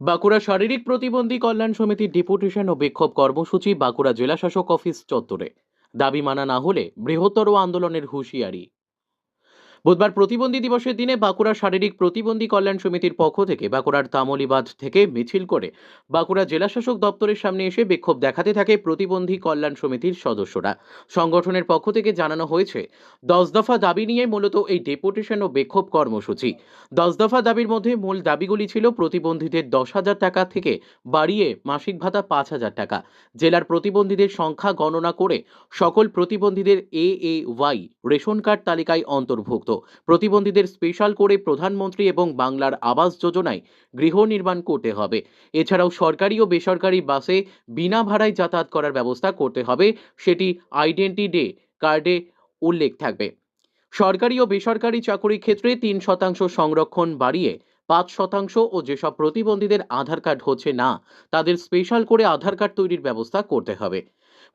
বাঁকুড়া শারীরিক প্রতিবন্ধী কল্যাণ সমিতির ডিপুটেশন ও বিক্ষোভ কর্মসূচি বাঁকুড়া জেলাশাসক অফিস চত্বরে। দাবি মানা না হলে বৃহত্তর আন্দোলনের হুঁশিয়ারি। বুধবার প্রতিবন্ধী দিবসের দিনে বাঁকুড়া শারীরিক প্রতিবন্ধী কল্যাণ সমিতির পক্ষ থেকে বাঁকুড়ার তামলিবাদ থেকে মিছিল করে বাঁকুড়া জেলাশাসক দপ্তরের সামনে এসে বিক্ষোভ দেখাতে থাকে প্রতিবন্ধী কল্যাণ সমিতির সদস্যরা। সংগঠনের পক্ষ থেকে জানানো হয়েছে, দশ দফা দাবি নিয়ে মূলত এই ডেপুটেশন ও বিক্ষোভ কর্মসূচি। দশ দফা দাবির মধ্যে মূল দাবিগুলি ছিল প্রতিবন্ধীদের দশ হাজার টাকা থেকে বাড়িয়ে মাসিক ভাতা পাঁচ হাজার টাকা। জেলার প্রতিবন্ধীদের সংখ্যা গণনা করে সকল প্রতিবন্ধীদের A A Y ration card তালিকায় অন্তর্ভুক্ত। প্রতিবন্ধীদের স্পেশাল করে প্রধানমন্ত্রী এবং বাংলার আবাস যোজনায় গৃহ নির্মাণ করতে হবে। এছাড়াও সরকারি ও বেসরকারি বাসে বিনা ভাড়ায় যাতায়াত করার ব্যবস্থা করতে হবে। সেটি আইডেন্টি ডে কার্ডে উল্লেখ থাকবে। সরকারি ও বেসরকারি চাকরির ক্ষেত্রে তিন শতাংশ সংরক্ষণ বাড়িয়ে পাঁচ শতাংশ ও যেসব প্রতিবন্ধীদের আধার কার্ড হচ্ছে না, তাদের স্পেশাল করে আধার কার্ড তৈরির ব্যবস্থা করতে হবে।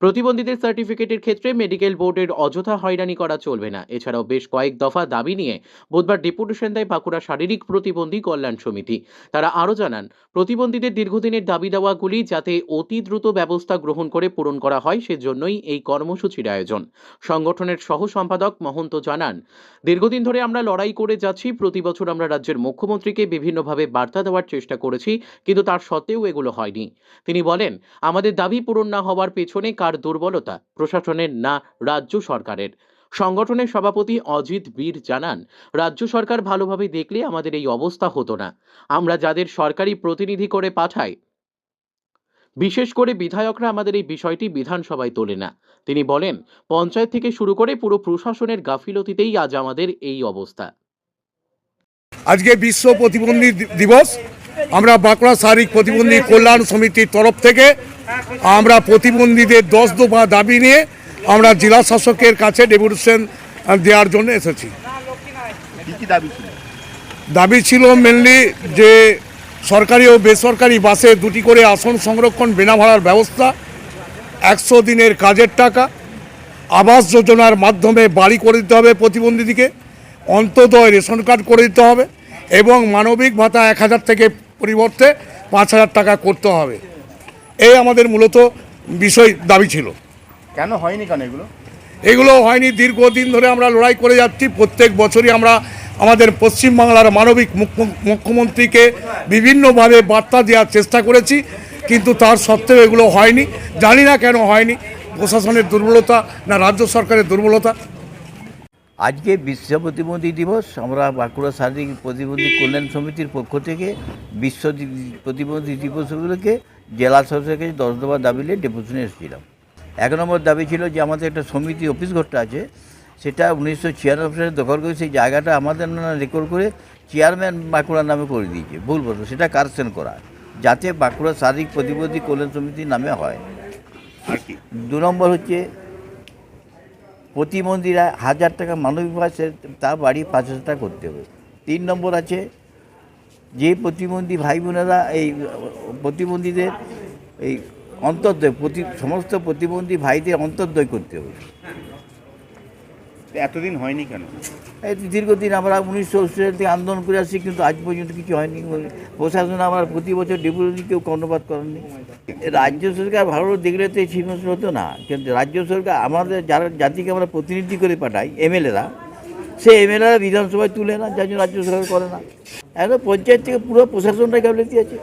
প্রতিবন্ধীদের সার্টিফিকেটের ক্ষেত্রে মেডিকেল বোর্ডের অযথা হয়রানি করা চলবে না। এছাড়াও বেশ কয়েক দফা দাবি নিয়ে বুধবার ডেপুটেশন দেয় বাঁকুড়া শারীরিক প্রতিবন্ধী কল্যাণ সমিতি। তারা আরও জানান, প্রতিবন্ধীদের দীর্ঘদিনের দাবি দেওয়াগুলি যাতে অতি দ্রুত ব্যবস্থা গ্রহণ করে পূরণ করা হয় সেজন্যই এই কর্মসূচির আয়োজন। সংগঠনের সহ সম্পাদক মহন্ত জানান, দীর্ঘদিন ধরে আমরা লড়াই করে যাচ্ছি, প্রতি বছর আমরা রাজ্যের মুখ্যমন্ত্রীকে বিভিন্নভাবে বার্তা দেওয়ার চেষ্টা করেছি, কিন্তু তার সত্ত্বেও এগুলো হয়নি। তিনি বলেন, আমাদের দাবি পূরণ না হওয়ার পেছনে কার দুর্বলতা প্রশাসনের না রাজ্য সরকারের। সংগঠনের সভাপতি অজিত বীর জানান, রাজ্য সরকার ভালোভাবে দেখলে আমাদের এই অবস্থা হতো না। আমরা যাদের সরকারি প্রতিনিধি করে পাঠাই, বিশেষ করে বিধায়করা আমাদের এই বিষয়টি বিধানসভায় তোলে না। তিনি বলেন, পঞ্চায়েত থেকে শুরু করে পুরো প্রশাসনের গাফিলতিতেই আজ আমাদের এই অবস্থা। আজকে বিশ্ব প্রতিবন্ধী দিবস। আমরা বাঁকুড়া শারীরিক প্রতিবন্ধী কল্যাণ সমিতির তরফ থেকে আমরা প্রতিবন্ধীদের দশ দফা দাবি নিয়ে আমরা জেলা শাসকের কাছে ডেপুটেশন দেওয়ার জন্য এসেছি। দাবি ছিল? মেনলি যে সরকারি ও বেসরকারি বাসে দুটি করে আসন সংরক্ষণ বিনা ভাড়ার ব্যবস্থা একশো দিনের কাজের টাকা আবাস যোজনার মাধ্যমে বাড়ি করে দিতে হবে প্রতিবন্ধীদিকে অন্তদয় রেশন কার্ড করে দিতে হবে এবং মানবিক ভাতা এক হাজার থেকে পরিবর্তে পাঁচ হাজার টাকা করতে হবে। এই আমাদের মূলত বিষয় দাবি ছিল। কেন হয়নি কেন এগুলো? এগুলো হয়নি দীর্ঘদিন ধরে আমরা লড়াই করে যাচ্ছি। প্রত্যেক বছরই আমরা আমাদের পশ্চিমবাংলার মানবিক মুখ্য- মুখ্যমন্ত্রীকে বিভিন্নভাবে বার্তা দেওয়ার চেষ্টা করেছি কিন্তু তার সত্ত্বেও এগুলো হয়নি। জানি না কেন হয়নি। প্রশাসনের দুর্বলতা না রাজ্য সরকারের দুর্বলতা। আজকে বিশ্ব প্রতিবন্ধী দিবস আমরা বাঁকুড়া শারীরিক প্রতিবন্ধী কল্যাণ সমিতির পক্ষ থেকে বিশ্ব প্রতিবন্ধী দিবসগুলোকে জেলা শাসকের কাছে দশ দফা দাবি নিয়ে ডেপুটেশনে এসেছিলাম। এক নম্বর দাবি ছিল যে আমাদের একটা সমিতি অফিস ঘরটা আছে সেটা উনিশশো ছিয়ানব্বই সালে দখল করে সেই জায়গাটা আমাদের নামে রেকর্ড করে চেয়ারম্যান বাঁকুড়ার নামে করে দিয়েছে। ভুল বলতো সেটা কারেকশন করা? যাতে বাঁকুড়া শারীরিক প্রতিবন্ধী কল্যাণ সমিতির নামে হয়। দু নম্বর হচ্ছে প্রতিবন্ধীরা হাজার টাকা মানবিক ভাষা তার বাড়ি পাঁচ হাজার টাকা করতে হবে। তিন নম্বর আছে, যে প্রতিবন্ধী ভাই বোনেরা এই প্রতিবন্ধীদের এই অন্তর্দয়, প্রতি, সমস্ত প্রতিবন্ধী ভাইদের অন্তর্দয় করতে হবে। এতদিন হয়নি কেন? এই দীর্ঘদিন আমরা উনিশশো থেকে আন্দোলন করে আসছি, কিন্তু আজ পর্যন্ত কিছু হয়নি। প্রশাসন আমরা প্রতি বছর ডেপুটি কেউ কর্ণপাত করেননি রাজ্য সরকার ভালো দেখলে তো এই হতো না। কিন্তু রাজ্য সরকার আমাদের যারা জাতিকে আমরা প্রতিনিধি করে পাঠাই, এমএলএরা, সে এমএলএরা বিধানসভায় তুলে না, যার জন্য রাজ্য সরকার করে না। এখন পঞ্চায়েত থেকে পুরো প্রশাসনটা গাফিলতি আছে।